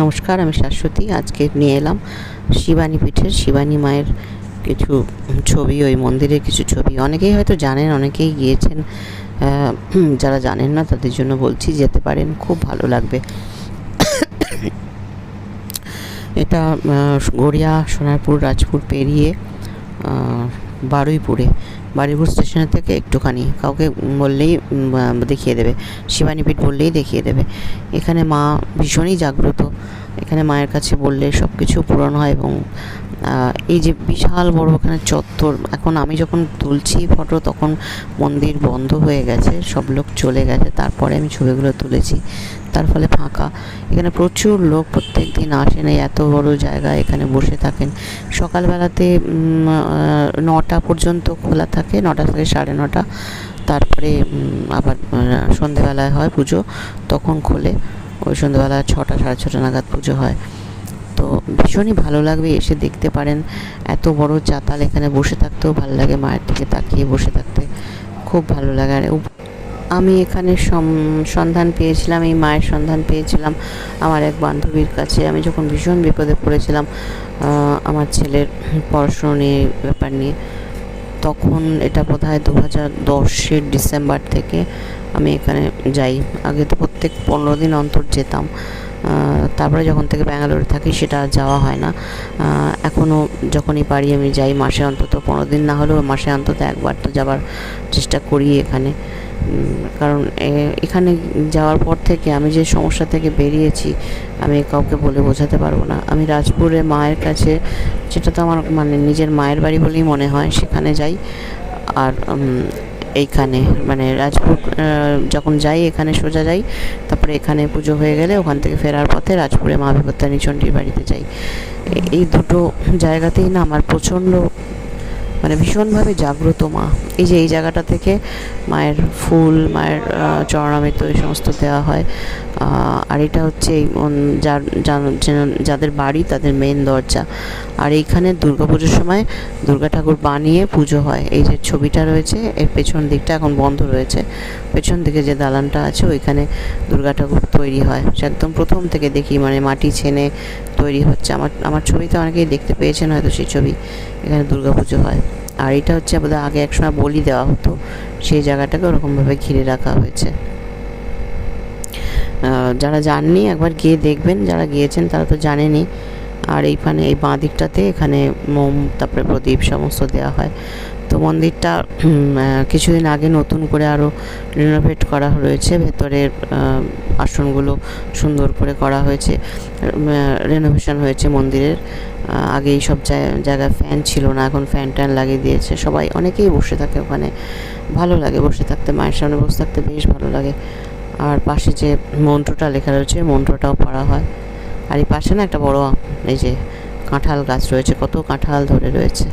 নমস্কার, আমি শাশ্বতী। আজকে নিয়ে এলাম শিবানী পীঠের, শিবানী মায়ের কিছু ছবি, ওই মন্দিরের কিছু ছবি। অনেকেই হয়তো জানেন, অনেকেই গিয়েছেন যারা জানেন না, তাদের জন্য বলছি, যেতে পারেন, খুব ভালো লাগবে। এটা গড়িয়া, সোনারপুর, রাজপুর পেরিয়ে বারুইপুরে। বারুইপুর স্টেশনের থেকে একটুখানি কাউকে বললেই দেখিয়ে দেবে। শিবানীপীঠ বললেই দেখিয়ে দেবে। এখানে মা ভীষণই জাগ্রত। এখানে মায়ের কাছে বললে সব কিছু পূরণ হয় এবং এই যে বিশাল বড় এখানে চত্বর, এখন আমি যখন তুলছি ফটো তখন মন্দির বন্ধ হয়ে গেছে, সব লোক চলে গেছে, তারপরে আমি ছবিগুলো তুলেছি, তার ফলে ফাঁকা। এখানে প্রচুর লোক, প্রত্যেক দিন আসেন, এই এত বড় জায়গায় এখানে বসে থাকেন। সকালবেলাতে নটা পর্যন্ত খোলা থাকে, নটা থেকে সাড়ে নটা, তারপরে আবার সন্ধেবেলায় হয় পুজো, তখন খোলে। ওই সন্ধেবেলা ছটা, সাড়ে ছটা নাগাদ পুজো হয়। তো ভীষণই ভালো লাগবে এসে দেখতে পারেন। এত বড় চাতাল এখানে বসে থাকতেও ভালো লাগে মায়ের দিকে তাকিয়ে বসে থাকতে। খুব ভালো লাগে। আর আমি এখানে সন্ধান পেয়েছিলাম, এই মায়ের সন্ধান পেয়েছিলাম আমার এক বান্ধবীর কাছে। আমি যখন ভীষণ বিপদে পড়েছিলাম আমার ছেলের পড়াশুনো নিয়ে ব্যাপার নিয়ে তখন এটা বোধ হয় দু হাজার দশের ডিসেম্বর থেকে আমি এখানে যাই। আগে তো প্রত্যেক পনেরো দিন অন্তর যেতাম। তারপরে যখন থেকে ব্যাঙ্গালোরে থাকি সেটা যাওয়া হয় না। এখনও যখনই পারি আমি যাই মাসে অন্তত পনেরো দিন, না হলেও মাসে অন্তত একবার তো যাবার চেষ্টা করি এখানে। কারণ এখানে যাওয়ার পর থেকে আমি যে সমস্যা থেকে বেরিয়েছি, আমি কাউকে বলে বোঝাতে পারব না। আমি রাজপুরে মায়ের কাছে, যেটা তো আমার মানে নিজের মায়ের বাড়ি বলেই মনে হয়, সেখানে যাই। আর এইখানে মানে রাজপুর যখন যাই, এখানে সোজা যাই, তারপরে এখানে পুজো হয়ে গেলে ওখান থেকে ফেরার পথে রাজপুরে মা বিপত্তারিণী চণ্ডীর বাড়িতে যাই। এই দুটো জায়গাতেই না আমার প্রচণ্ড মানে ভীষণভাবে জাগ্রত মা। এই যে এই জায়গাটা থেকে মায়ের ফুল, মায়ের চরণামৃত এই সমস্ত দেওয়া হয়। আর এটা হচ্ছে এই যার যাদের বাড়ি তাদের মেন দরজা। আর এইখানে দুর্গাপুজোর সময় দুর্গা ঠাকুর বানিয়ে পুজো হয়। এই যে ছবিটা রয়েছে, এর পেছন দিকটা এখন বন্ধ রয়েছে। পেছন দিকে যে দালানটা আছে, ওইখানে দুর্গা ঠাকুর তৈরি হয়। একদম প্রথম থেকে দেখি মানে মাটি ছেনে তৈরি হচ্ছে। আমার আমার ছবিতে অনেকেই দেখতে পেয়েছেন হয়তো সেই ছবি। এখানে দুর্গা পুজো হয়। আর এটা হচ্ছে আমাদের আগে একসময় বলি দেওয়া হতো, সেই জায়গাটাকে ওরকমভাবে ঘিরে রাখা হয়েছে। যারা যাননি একবার গিয়ে দেখবেন, যারা গিয়েছেন তারা তো জানেনি। আর এইখানে এই বাঁ দিকটাতে এখানে মোম, তারপরে প্রদীপ, সমস্ত দেওয়া হয়। তো মন্দিরটা কিছুদিন আগে নতুন করে আরও রিনোভেট করা রয়েছে ভেতরের আসনগুলো সুন্দর করে করা হয়েছে। রেনোভেশন হয়েছে মন্দিরের। আগে এই সব জায়- জায়গায় ফ্যান ছিল না, এখন ফ্যান ট্যান লাগিয়ে দিয়েছে। সবাই অনেকেই বসে থাকে ওখানে। ভালো লাগে বসে থাকতে, মায়ের সামনে বসে থাকতে বেশ ভালো লাগে। আর পাশে যে মন্ত্রটা লেখা রয়েছে মন্ত্রটাও পড়া হয়। আর এই পাশে না একটা বড়, এই যে কাঁঠাল গাছ রয়েছে, কত কাঁঠাল ধরে রয়েছে।